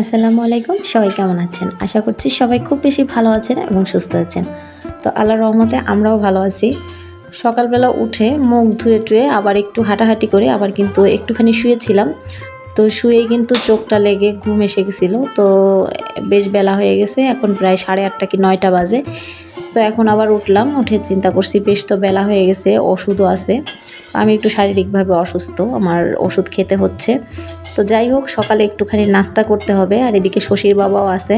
আসসালামু আলাইকুম, সবাই কেমন আছেন? আশা করছি সবাই খুব বেশি ভালো আছেন এবং সুস্থ আছেন। তো আল্লাহর রহমতে আমরাও ভালো আছি। সকালবেলা উঠে মুখ ধুয়ে টুয়ে আবার একটু হাঁটাহাঁটি করে আবার কিন্তু একটুখানি শুয়েছিলাম। তো শুয়েই কিন্তু চোখটা লেগে ঘুম এসে গেছিল। তো বেশ বেলা হয়ে গেছে, এখন প্রায় সাড়ে আটটা কি নয়টা বাজে। তো এখন আবার উঠলাম, উঠে চিন্তা করছি, বেশ তো বেলা হয়ে গেছে, ওষুধও আছে। আমি একটু শারীরিকভাবে অসুস্থ, আমার ওষুধ খেতে হচ্ছে। তো যাই হোক, সকালে একটুখানি নাস্তা করতে হবে, আর এদিকে শশীর বাবাও আছে।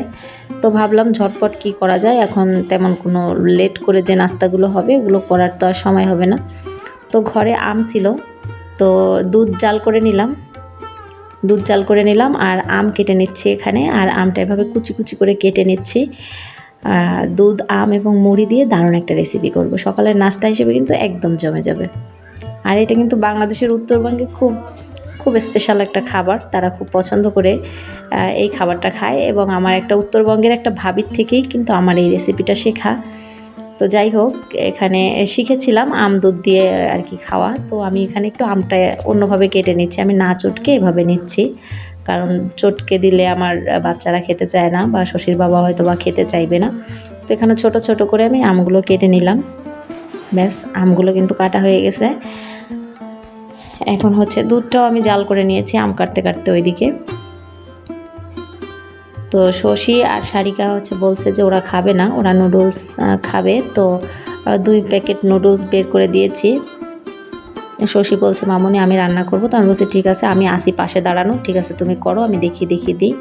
তো ভাবলাম ঝটপট কি করা যায়, এখন তেমন কোনো লেট করে যে নাস্তাগুলো হবে, ওগুলো করার তো আর সময় হবে না। তো ঘরে আম ছিল, তো দুধ জাল করে নিলাম। দুধ জাল করে নিলাম, আর আম কেটে নিচ্ছি এখানে, আর আমটা এভাবে কুচি কুচি করে কেটে নিচ্ছি। দুধ, আম এবং মুড়ি দিয়ে দারুণ একটা রেসিপি করব। সকালের নাস্তা হিসেবে কিন্তু একদম জমে যাবে। আর এটা কিন্তু বাংলাদেশের উত্তরবঙ্গে খুব খুব স্পেশাল একটা খাবার। তারা খুব পছন্দ করে এই খাবারটা খায় এবং আমার একটা উত্তরবঙ্গের একটা ভাবির থেকেই কিন্তু আমার এই রেসিপিটা শেখা। তো যাই হোক, এখানে শিখেছিলাম আম দুধ দিয়ে আর কি খাওয়া। তো আমি এখানে একটু আমটা অন্যভাবে কেটে নিচ্ছি। আমি না চটকে এভাবে নিচ্ছি। কারণ চটকে দিলে আমার বাচ্চারা খেতে চায় না বা শশীর বাবা হয়তো বা খেতে চাইবে না। তো এখানে ছোট ছোট করে আমি আমগুলো কেটে নিলাম। ব্যাস, আমগুলো কিন্তু কাটা হয়ে গেছে। এখন হচ্ছে দুধটাও আমি জাল করে নিয়েছি, আম কাটতে কাটতে ওইদিকে। তো শশী আর সারিকা হচ্ছে বলছে যে ওরা খাবে না, ওরা নুডলস খাবে। তো দুই প্যাকেট নুডলস বের করে দিয়েছি। শশী বলছে, মামনি, আমি রান্না করব। তো আমি বলছি, ঠিক আছে, আমি আসি পাশে দাঁড়ানো। ঠিক আছে, তুমি করো, আমি দেখি দেখি দিই।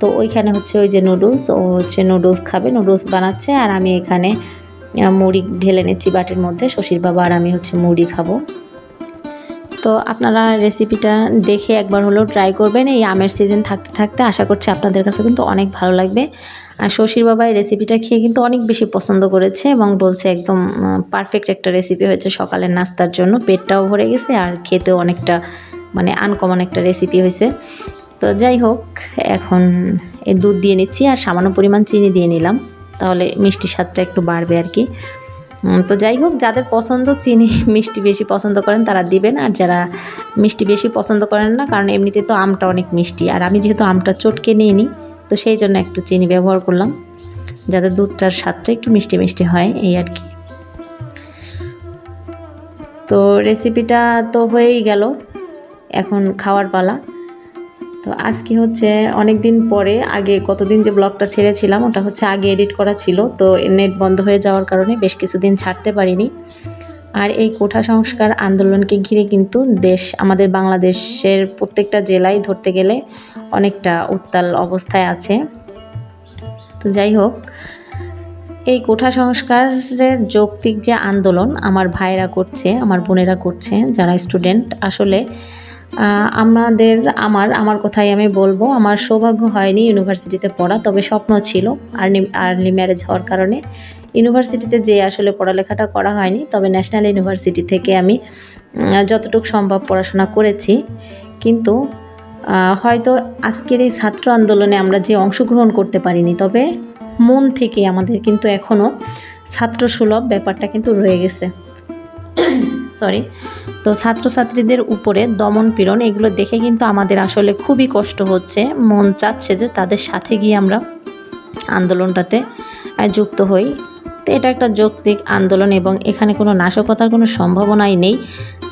তো ওইখানে হচ্ছে ওই যে নুডলস, ও হচ্ছে নুডলস খাবে, নুডলস বানাচ্ছে। আর আমি এখানে মুড়ি ঢেলে নিচ্ছি বাটির মধ্যে। শশীর বাবা আর আমি হচ্ছে মুড়ি খাব। তো আপনারা রেসিপিটা দেখে একবার হলেও ট্রাই করবেন। এই আমের সিজন থাকতে থাকতে আশা করছি আপনাদের কাছে কিন্তু অনেক ভালো লাগবে। আর শশীর বাবা এই রেসিপিটা খেয়ে কিন্তু অনেক বেশি পছন্দ করেছে এবং বলছে একদম পারফেক্ট একটা রেসিপি হয়েছে সকালের নাস্তার জন্য। পেটটাও ভরে গেছে আর খেতেও অনেকটা মানে আনকমন একটা রেসিপি হয়েছে। তো যাই হোক, এখন দুধ দিয়ে নিচ্ছি আর সামান্য পরিমাণ চিনি দিয়ে নিলাম। তাহলে মিষ্টি স্বাদটা একটু বাড়বে আর কি। তো যাই হোক, যাদের পছন্দ চিনি, মিষ্টি বেশি পছন্দ করেন, তারা দিবেন। আর যারা মিষ্টি বেশি পছন্দ করেন না, কারণ এমনিতে তো আমটা অনেক মিষ্টি। আর আমি যেহেতু আমটা চটকে নিয়ে নিই তো সেই জন্য একটু চিনি ব্যবহার করলাম। যাতে দুধটার স্বাদটা একটু মিষ্টি মিষ্টি হয়, এই আর কি। তো রেসিপিটা তো হয়েই গেল। এখন খাওয়ার পালা। তো আজকে হচ্ছে অনেক দিন পরে, আগে কতদিন যে ব্লগটা ছেড়েছিলাম, ওটা হচ্ছে আগে এডিট করা ছিল, তো নেট বন্ধ হয়ে যাওয়ার কারণে বেশ কিছুদিন ছাড়তে পারিনি। আর এই কোঠা সংস্কার আন্দোলনকে ঘিরে কিন্তু দেশ, আমাদের বাংলাদেশের প্রত্যেকটা জেলায় ধরতে গেলে অনেকটা উত্তাল অবস্থায় আছে। তো যাই হোক, এই কোঠা সংস্কারের যৌক্তিক যে আন্দোলন আমার ভাইরা করছে, আমার বোনেরা করছে, যারা স্টুডেন্ট আসলে আমাদের, আমার আমার কথাই আমি বলব। আমার সৌভাগ্য হয়নি ইউনিভার্সিটিতে পড়া, তবে স্বপ্ন ছিল আর্লি আর্লি ম্যারেজ হওয়ার কারণে। ইউনিভার্সিটিতে যে আসলে পড়ালেখাটা করা হয়নি, তবে ন্যাশনাল ইউনিভার্সিটি থেকে আমি যতটুকু সম্ভব পড়াশোনা করেছি। কিন্তু হয়তো আজকের এই ছাত্র আন্দোলনে আমরা যে অংশগ্রহণ করতে পারিনি, তবে মন থেকে আমাদের কিন্তু এখনও ছাত্র সুলভ ব্যাপারটা কিন্তু রয়ে গেছে। সরি তো ছাত্রছাত্রীদের উপরে দমন পীড়ন, এগুলো দেখে কিন্তু আমাদের আসলে খুবই কষ্ট হচ্ছে। মন চাচ্ছে যে তাদের সাথে গিয়ে আমরা আন্দোলনটাতে যুক্ত হই। তো এটা একটা যৌক্তিক আন্দোলন এবং এখানে কোনো নাশকতার কোনো সম্ভাবনাই নেই।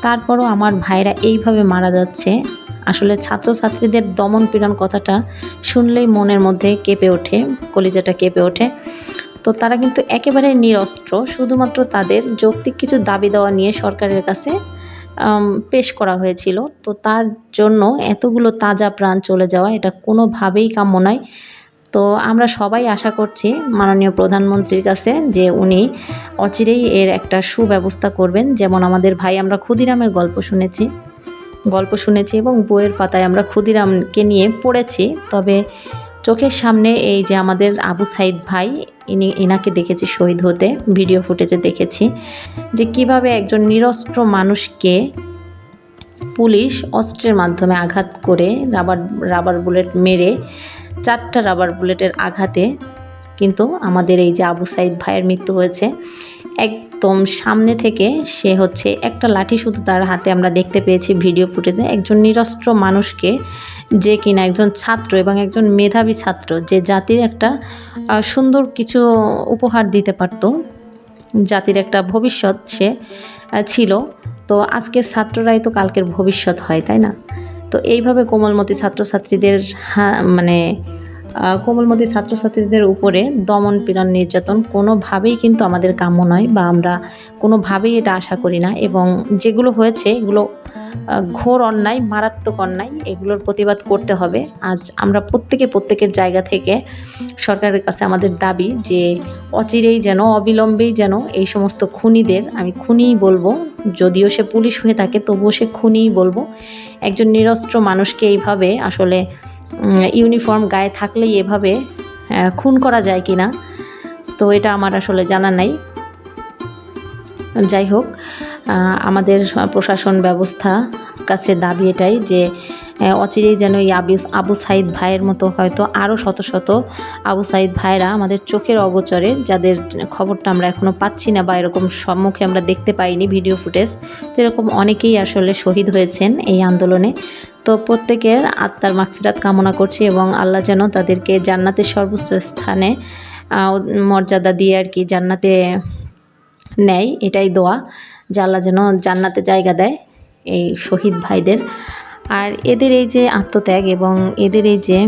তারপরও আমার ভাইরা এইভাবে মারা যাচ্ছে। আসলে ছাত্রছাত্রীদের দমন পীড়ন কথাটা শুনলেই মনের মধ্যে কেঁপে ওঠে, কলিজাটা কেঁপে ওঠে। তো তারা কিন্তু একেবারে নিরস্ত্র, শুধুমাত্র তাদের যৌক্তিক কিছু দাবি দেওয়া নিয়ে সরকারের কাছে পেশ করা হয়েছিল। তো তার জন্য এতগুলো তাজা প্রাণ চলে যাওয়া এটা কোনোভাবেই কাম্য নয়। তো আমরা সবাই আশা করছি মাননীয় প্রধানমন্ত্রীর কাছে যে উনি অচিরেই এর একটা সুব্যবস্থা করবেন। যেমন আমাদের ভাই আমরা ক্ষুদিরামের গল্প শুনেছি। গল্প শুনেছি এবং বইয়ের পাতায় আমরা ক্ষুদিরামকে নিয়ে পড়েছি। তবে চোখের সামনে এই যে আমাদের আবু সাইদ ভাই, ইনি ইনাকে দেখেছি শহীদ হতে, ভিডিও ফুটেজে দেখেছি যে কীভাবে একজন নিরস্ত্র মানুষকে পুলিশ অস্ত্রের মাধ্যমে আঘাত করে রাবার রাবার বুলেট মেরে চারটা রাবার বুলেটের আঘাতে কিন্তু আমাদের এই যে আবু সাইদ ভাইয়ের মৃত্যু হয়েছে। একদম সামনে থেকে সে হচ্ছে একটা লাঠি শুধু তার হাতে আমরা দেখতে পেয়েছি ভিডিও ফুটেজে। একজন নিরস্ত্র মানুষকে যে কিনা একজন ছাত্র এবং একজন মেধাবী ছাত্র যে জাতির একটা সুন্দর কিছু উপহার দিতে পারতো, জাতির একটা ভবিষ্যৎ সে ছিল। তো আজকের ছাত্ররাই তো কালকের ভবিষ্যৎ হয়, তাই না? তো এইভাবে কোমলমতি ছাত্রছাত্রীদের মানে কোমলমতি ছাত্রছাত্রীদের উপরে দমন পীড়ন নির্যাতন কোনোভাবেই কিন্তু আমাদের কাম্য নয় বা আমরা কোনোভাবেই এটা আশা করি না। এবং যেগুলো হয়েছে, এগুলো ঘোর অন্যায়, মারাত্মক অন্যায়, এগুলোর প্রতিবাদ করতে হবে। আজ আমরা প্রত্যেকে প্রত্যেকের জায়গা থেকে সরকারের কাছে আমাদের দাবি যে অচিরেই যেন, অবিলম্বেই যেন এই সমস্ত খুনিদের, আমি খুনিই বলব, যদিও সে পুলিশ হয়ে থাকে, তবুও সে খুনিই বলব, একজন নিরস্ত্র মানুষকে এইভাবে আসলে ইউনিফর্ম গায়ে থাকলেই এভাবে খুন করা যায় কি না তো এটা আমার আসলে জানা নাই। যাই হোক আমাদের প্রশাসন ব্যবস্থা কাছে দাবি এটাই যে অচিরেই যেন এই আবু আবু সাইদ ভাইয়ের মতো হয়তো আরও শত শত আবু সাইদ ভাইরা আমাদের চোখের অগোচরে, যাদের খবরটা আমরা এখনও পাচ্ছি না বা এরকম সম্মুখে আমরা দেখতে পাইনি ভিডিও ফুটেজ, তো এরকম অনেকেই আসলে শহীদ হয়েছেন এই আন্দোলনে। তো প্রত্যেকের আত্মার মাগফিরাত কামনা করছি এবং আল্লাহ যেন তাদেরকে জান্নাতের সর্বোচ্চ স্থানে মর্যাদা দিয়ে আর কি জান্নাতে নেয়, এটাই দোয়া যে আল্লাহ যেন জান্নাতে জায়গা দেয় এই শহীদ ভাইদের। আর এদের এই যে আত্মত্যাগ এবং এদের এই যে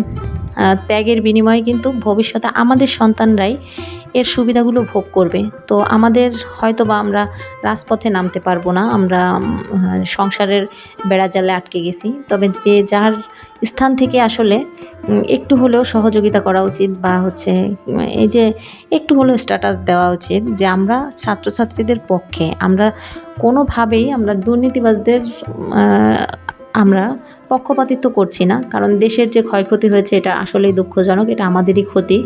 ত্যাগের বিনিময়ে কিন্তু ভবিষ্যতে আমাদের সন্তানরাই এর সুবিধাগুলো ভোগ করবে। তো আমাদের হয়তো বা আমরা রাজপথে নামতে পারব না আমরা আহ, সংসারের বেড়াজালে আটকে গেছি। তবে যে যার স্থান থেকে আসলে একটু হলেও সহযোগিতা করা উচিত বা হচ্ছে এই যে একটু হলেও স্ট্যাটাস দেওয়া উচিত যে আমরা ছাত্রছাত্রীদের পক্ষে আমরা কোনোভাবেই আমরা দুর্নীতিবাজদের আমরা পক্ষপাতিত্ব করছি না, কারণ দেশের যে ক্ষয়ক্ষতি হয়েছে এটা আসলেই দুঃখজনক, এটা আমাদেরই ক্ষতি।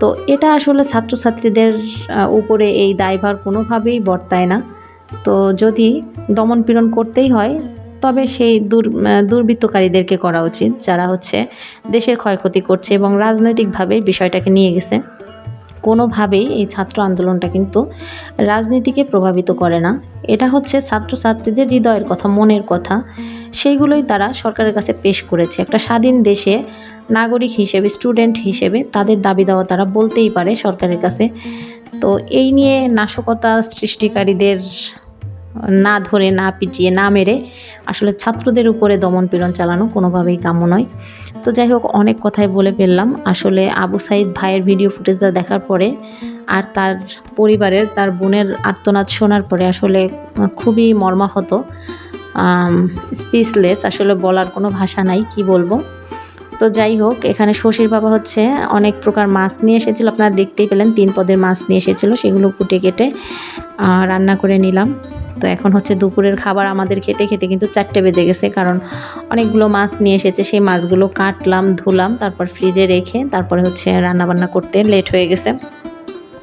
তো এটা আসলে ছাত্রছাত্রীদের উপরে এই দায়ভার কোনোভাবেই বর্তায় না। তো যদি দমন পীড়ন করতেই হয়, তবে সেই দুর দুর্বৃত্তকারীদেরকে করা উচিত, যারা হচ্ছে দেশের ক্ষয়ক্ষতি করছে এবং রাজনৈতিকভাবে বিষয়টাকে নিয়ে গেছে। কোনোভাবেই এই ছাত্র আন্দোলনটা কিন্তু রাজনীতিকে প্রভাবিত করে না। এটা হচ্ছে ছাত্রছাত্রীদের হৃদয়ের কথা, মনের কথা। সেইগুলোই তারা সরকারের কাছে পেশ করেছে। একটা স্বাধীন দেশে নাগরিক হিসেবে, স্টুডেন্ট হিসেবে তাদের দাবি দেওয়া তারা বলতেই পারে সরকারের কাছে। তো এই নিয়ে নাশকতা সৃষ্টিকারীদের না ধরে, না পিটিয়ে, না মেরে আসলে ছাত্রদের উপরে দমন পীড়ন চালানো কোনোভাবেই কাম্য নয়। তো যাই হোক, অনেক কথাই বলে ফেললাম। আসলে আবু সাইদ ভাইয়ের ভিডিও ফুটেজটা দেখার পরে আর তার পরিবারের, তার বোনের আর্তনাদ শোনার পরে আসলে খুবই মর্মাহত স্পিচলেস আসলে বলার কোনো ভাষা নাই, কি বলব। তো যাই হোক, এখানে শশীর বাবা হচ্ছে অনেক প্রকার মাছ নিয়ে এসেছিল। আপনারা দেখতেই পেলেন, তিন পদের মাছ নিয়ে এসেছিল, সেগুলো কুটে কেটে রান্না করে নিলাম। তো এখন হচ্ছে দুপুরের খাবার আমাদের খেতে খেতে কিন্তু চারটে বেজে গেছে, কারণ অনেকগুলো মাছ নিয়ে এসেছে। সেই মাছগুলো কাটলাম, ধুলাম, তারপর ফ্রিজে রেখে তারপরে হচ্ছে রান্নাবান্না করতে লেট হয়ে গেছে।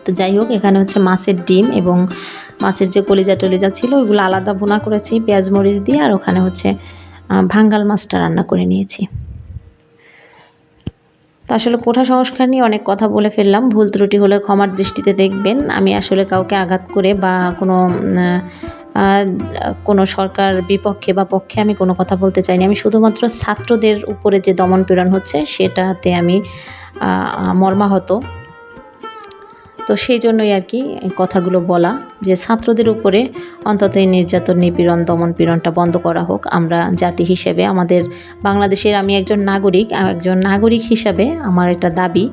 তো যাই হোক, এখানে হচ্ছে মাছের ডিম এবং মাছের যে কলিজা টলিজা ছিল, ওইগুলো আলাদা ভুনা করেছি, পেঁয়াজ মরিচ দিয়ে, আর ওখানে হচ্ছে ভাঙ্গাল মাছটা রান্না করে নিয়েছি। তো আসলে কোঠা সংস্কার নিয়ে অনেক কথা বলে ফেললাম, ভুল ত্রুটি হলে ক্ষমার দৃষ্টিতে দেখবেন। আমি আসলে কাউকে আঘাত করে বা কোনো কোনো সরকার বিপক্ষে বা পক্ষে আমি কোনো কথা বলতে চাইনি। আমি শুধুমাত্র ছাত্রদের উপরে যে দমন পীড়ন হচ্ছে, সেটাতে আমি মর্মাহত। তো সেই জন্যই আর কি কথাগুলো বলা, যে ছাত্রদের উপরে অন্তত এই নির্যাতন, নিপীড়ন, দমন পীড়নটা বন্ধ করা হোক। আমরা জাতি হিসেবে, আমাদের বাংলাদেশের আমি একজন নাগরিক একজন নাগরিক হিসাবে আমার এটা দাবি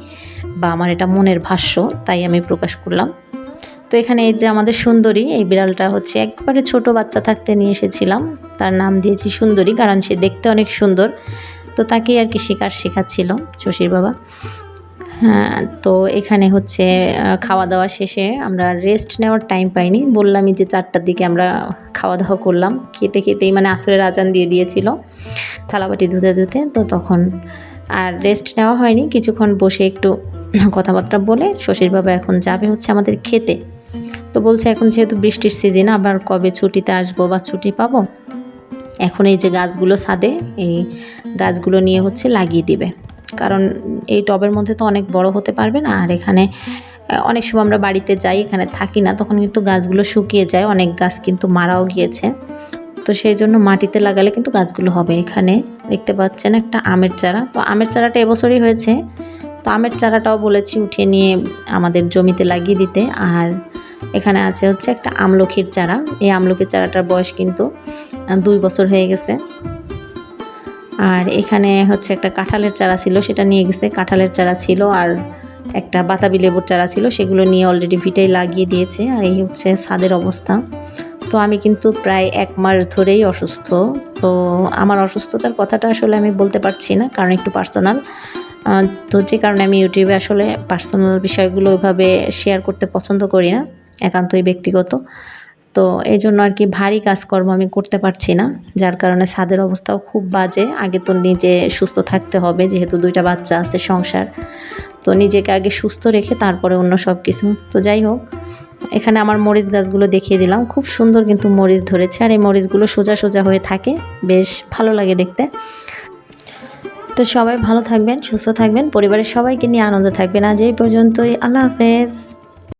বা আমার এটা মনের ভাষ্য, তাই আমি প্রকাশ করলাম। তো এখানে এই যে আমাদের সুন্দরী, এই বিড়ালটা হচ্ছে একবারে ছোট বাচ্চা থাকতে নিয়ে এসেছিলাম। তার নাম দিয়েছি সুন্দরী, কারণ সে দেখতে অনেক সুন্দর। তো তাকেই আর কি শিকার শেখাচ্ছিল শশীর বাবা। হ্যাঁ তো এখানে হচ্ছে খাওয়া দাওয়া শেষে আমরা রেস্ট নেওয়ার টাইম পাইনি। বললামই যে চারটার দিকে আমরা খাওয়া দাওয়া করলাম। খেতে খেতেই মানে আসরের আজান দিয়ে দিয়েছিল থালাবাটি ধুতে ধুতে। তো তখন আর রেস্ট নেওয়া হয়নি। কিছুক্ষণ বসে একটু কথাবার্তা বলে শশীর বাবা এখন যাবে হচ্ছে আমাদের খেতে। তো বলছে, এখন যেহেতু বৃষ্টির সিজন আবার কবে ছুটিতে আসব বা ছুটি পাবো? এখন এই যে গাছগুলো ছাদে, এই গাছগুলো নিয়ে হচ্ছে লাগিয়ে দিবে। কারণ এই টবের মধ্যে তো অনেক বড় হতে পারবে না, আর এখানে অনেক সময় আমরা বাড়িতে যাই, এখানে থাকি না, তখন কিন্তু গাছগুলো শুকিয়ে যায়, অনেক গাছ কিন্তু মারাও গিয়েছে। তো সেই জন্য মাটিতে লাগালে কিন্তু গাছগুলো হবে। এখানে দেখতে পাচ্ছেন একটা আমের চারা। তো আমের চারাটা এবছরই হয়েছে। তো আমের চারাটাও বলেছি উঠিয়ে নিয়ে আমাদের জমিতে লাগিয়ে দিতে। আর এখানে আছে হচ্ছে একটা আমলখির চারা। এই আমলখির চারাটার বয়স কিন্তু দুই বছর হয়ে গেছে। আর এখানে হচ্ছে একটা কাঁঠালের চারা ছিল, সেটা নিয়ে গেছে। কাঁঠালের চারা ছিল আর একটা বাতাবি লেবুর চারা ছিল, সেগুলো নিয়ে অলরেডি ভিটাই লাগিয়ে দিয়েছে। আর এই হচ্ছে ছাদের অবস্থা। তো আমি কিন্তু প্রায় এক মাস ধরেই অসুস্থ। তো আমার অসুস্থতার কথাটা আসলে আমি বলতে পারছি না, কারণ একটু পার্সোনাল তো যে কারণে আমি ইউটিউবে আসলে পার্সোনাল বিষয়গুলো ওইভাবে শেয়ার করতে পছন্দ করি না, একান্তই ব্যক্তিগত। তো এই জন্য আর কি ভারী কাজকর্ম আমি করতে পারছি না, যার কারণে ছাদের অবস্থাও খুব বাজে। আগে তো নিজে সুস্থ থাকতে হবে, যেহেতু দুইটা বাচ্চা আছে সংসার। তো নিজেকে আগে সুস্থ রেখে তারপরে অন্য সব কিছু তো যাই হোক, এখানে আমার মরিচ গাছগুলো দেখিয়ে দিলাম। খুব সুন্দর কিন্তু মরিচ ধরেছে, আর এই মরিচগুলো সোজা সোজা হয়ে থাকে। বেশ ভালো লাগে দেখতে। তো সবাই ভালো থাকবেন, সুস্থ থাকবেন, পরিবারের সবাইকে নিয়ে আনন্দ থাকবেন। আজ এই পর্যন্তই। আল্লাহ হাফেজ।